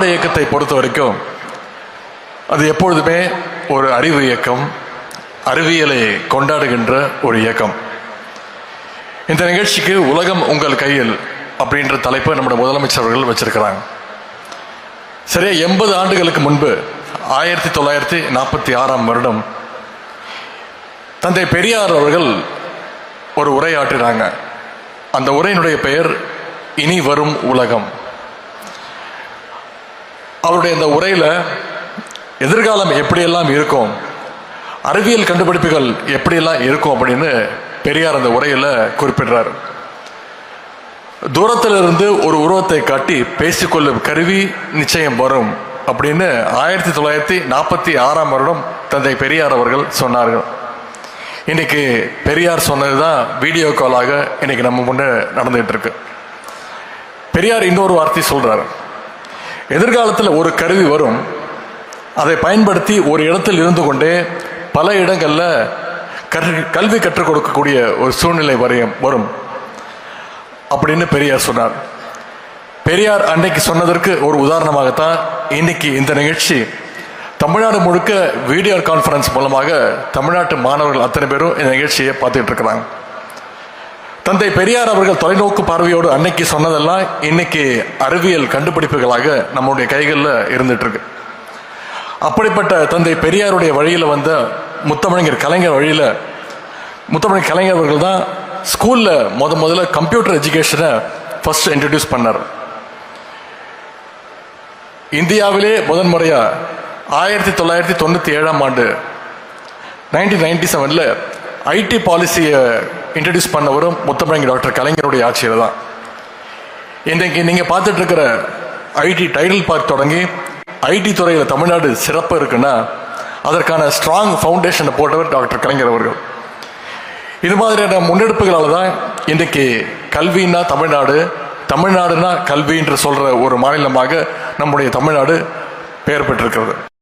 திராவிட இயக்கத்தை பொறுத்த வரைக்கும் அது எப்பொழுதுமே ஒரு அறிவு இயக்கம் அறிவியலை கொண்டாடுகின்ற ஒரு இயக்கம். இந்த நிகழ்ச்சிக்கு உலகம் உங்கள் கையில் அப்படின்ற தலைப்பை நம்முடைய முதலமைச்சர் அவர்கள் வச்சிருக்கிறாங்க. சரியா எண்பது ஆண்டுகளுக்கு முன்பு ஆயிரத்தி தொள்ளாயிரத்தி நாற்பத்தி ஆறாம் வருடம் தந்தை பெரியார் அவர்கள் ஒரு உரையாற்றினாங்க. அந்த உரையினுடைய பெயர் இனி வரும் உலகம். அவருடைய இந்த உரையில் எதிர்காலம் எப்படியெல்லாம் இருக்கும் அறிவியல் கண்டுபிடிப்புகள் எப்படியெல்லாம் இருக்கும் அப்படின்னு பெரியார் அந்த உரையில் குறிப்பிடுறார். தூரத்தில் இருந்து ஒரு உருவத்தை காட்டி பேசிக்கொள்ளும் கருவி நிச்சயம் வரும் அப்படின்னு ஆயிரத்தி தொள்ளாயிரத்தி நாற்பத்தி ஆறாம் வருடம் தந்தை பெரியார் அவர்கள் சொன்னார்கள். இன்னைக்கு பெரியார் சொன்னது தான் வீடியோ காலாக இன்னைக்கு நம்ம முன்னே நடந்துகிட்டு இருக்கு. பெரியார் இன்னொரு வார்த்தை சொல்கிறாரு எதிர்காலத்தில் ஒரு கருவி வரும். அதை பயன்படுத்தி ஒரு இடத்தில் இருந்து கொண்டே பல இடங்களில் கல்வி கற்றுக் கொடுக்கக்கூடிய ஒரு சூழ்நிலை வரையும் வரும். அப்படின்னு பெரியார் சொன்னார். பெரியார் அன்னைக்கு சொன்னதற்கு ஒரு உதாரணமாகத்தான் இன்னைக்கு இந்த நிகழ்ச்சி. தமிழ்நாடு முழுக்க வீடியோ கான்ஃபரன்ஸ் மூலமாக தமிழ்நாட்டு மாணவர்கள் அத்தனை பேரும் இந்த நிகழ்ச்சியை பார்த்துட்டு இருக்கிறாங்க. தந்தை பெரியார் அவர்கள் தொலைநோக்கு பார்வையோடு அன்னைக்கு சொன்னதெல்லாம் இன்னைக்கு அறிவியல் கண்டுபிடிப்புகளாக நம்முடைய கைகளில் இருந்துட்டு இருக்கு அப்படிப்பட்ட தந்தை பெரியாருடைய வழியில் வந்த முத்தமிழங்கர் கலைஞர் வழியில் முத்தமிழ் கலைஞர் அவர்கள் தான் ஸ்கூலில் முத முதல்ல கம்ப்யூட்டர் எஜுகேஷனை ஃபர்ஸ்ட் இன்ட்ரடியூஸ் பண்ணார். இந்தியாவிலே முதன்முறையாக ஆயிரத்தி தொள்ளாயிரத்தி தொண்ணூற்றி ஏழாம் ஆண்டு நைன்டீன் நைன்டி செவனில் ஐடி பாலிசியை இன்ட்ரடியூஸ் பண்ணவரும் முத்தமிழங்க டாக்டர் கலைஞருடைய ஆட்சியில் தான். இன்றைக்கு நீங்கள் பார்த்துட்ருக்கிற ஐடி டைடல் பார்க் தொடங்கி ஐடி துறையில் தமிழ்நாடு சிறப்பு இருக்குன்னா அதற்கான ஸ்ட்ராங் ஃபவுண்டேஷனை போட்டவர் டாக்டர் கலைஞர் அவர்கள். இது மாதிரியான முன்னெடுப்புகளால் தான் இன்றைக்கு கல்வின்னா தமிழ்நாடு தமிழ்நாடுனா கல்வி என்று சொல்கிற ஒரு மாநிலமாக நம்முடைய தமிழ்நாடு பெயர் பெற்றிருக்கிறது.